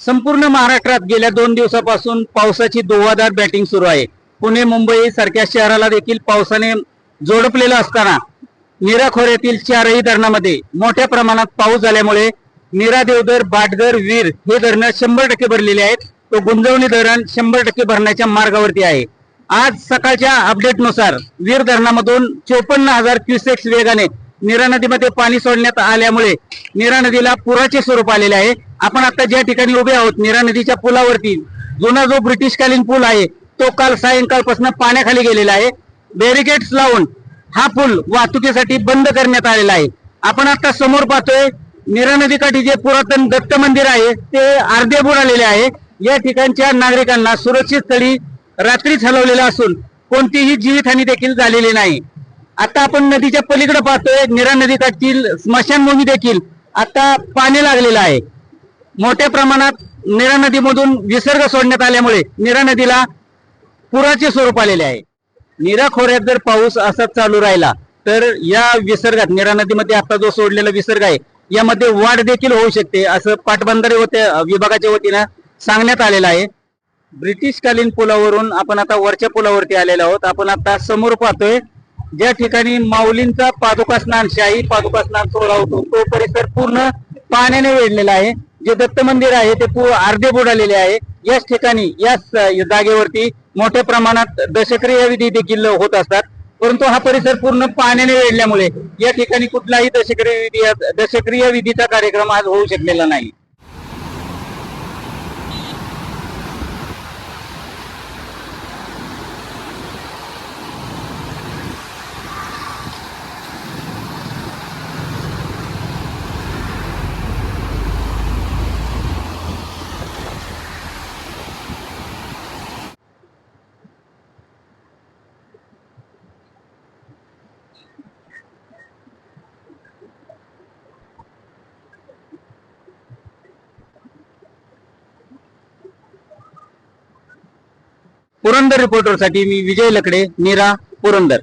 संपूर्ण महाराष्ट्रात गेल्या दोन दिवसापासून पावसाची दोवादार बॅटिंग सुरू आहे. पुणे मुंबई सारख्या शहराला देखील पावसाने जोडपलेलं असताना नीरा खोऱ्यातील चारही धरणामध्ये मोठ्या प्रमाणात पाऊस झाल्यामुळे नीरा देवधर बाटघर वीर हे धरणं शंभर टक्के भरलेले आहेत. तो गुंजवणी धरण शंभर टक्के भरण्याच्या मार्गावरती आहे. आज सकाळच्या अपडेटनुसार वीर धरणामधून चोपन्न हजार क्युसेक्स वेगाने नीरा नदीमध्ये पाणी सोडण्यात आल्यामुळे नीरा नदीला पुराचे स्वरूप आलेले आहे. आपण आता ज्या ठिकाणी उभे आहोत नीरा नदीच्या पुलावरती जुना जो ब्रिटिशकालीन पूल आहे तो काल सायंकाळपासून पाण्याखाली गेलेला आहे. बॅरिकेड्स लावून हा पूल वाहतुकीसाठी बंद करण्यात आलेला आहे. आपण आता समोर पाहतोय नीरा नदीकाठी जे पुरातन दत्त मंदिर आहे ते अर्धे बुडालेले आहे. या ठिकाणच्या नागरिकांना सुरक्षित स्थळी रात्रीच हलवलेलं असून कोणतीही जीवितहानी देखील झालेली नाही. आता आपण नदीच्या पलीकडे पाहतोय. नदी काठी स्मशानभूमी देखील आता पाणी लागलेलं आहे. मोठ्या प्रमाणात निरा नदीमधून विसर्ग सोडण्यात आल्यामुळे निरा नदीला पुराचे स्वरूप आलेले आहे. निरा खोऱ्यात जर पाऊस असाच चालू राहिला तर या विसर्गात नीरा नदीमध्ये आता जो सोडलेला विसर्ग आहे यामध्ये वाढ देखील होऊ शकते असं पाटबंधारे होते विभागाच्या वतीनं सांगण्यात आलेलं आहे. ब्रिटिशकालीन पुलावरून आपण आता वरच्या पुलावरती आलेलो आहोत. आपण आता समोर पाहतोय ज्या ठिकाणी माऊलींचा पादुका स्नान शाही पादुका स्नान सोहळा होतो तो परिसर पूर्ण पाण्याने वेढलेला आहे. जे दत्त मंदिर आहे ते अर्धे बुडालेले आहे. याच ठिकाणी याच जागेवरती मोठ्या प्रमाणात दशक्रिया विधी देखील होत असतात. परंतु हा परिसर पूर्ण पाण्याने वेढल्यामुळे या ठिकाणी कुठलाही दशक्रिया विधी दशक्रिया विधीचा कार्यक्रम आज होऊ शकलेला नाही. पुरंदर रिपोर्टरसाठी मी विजय लकडे नीरा पुरंदर.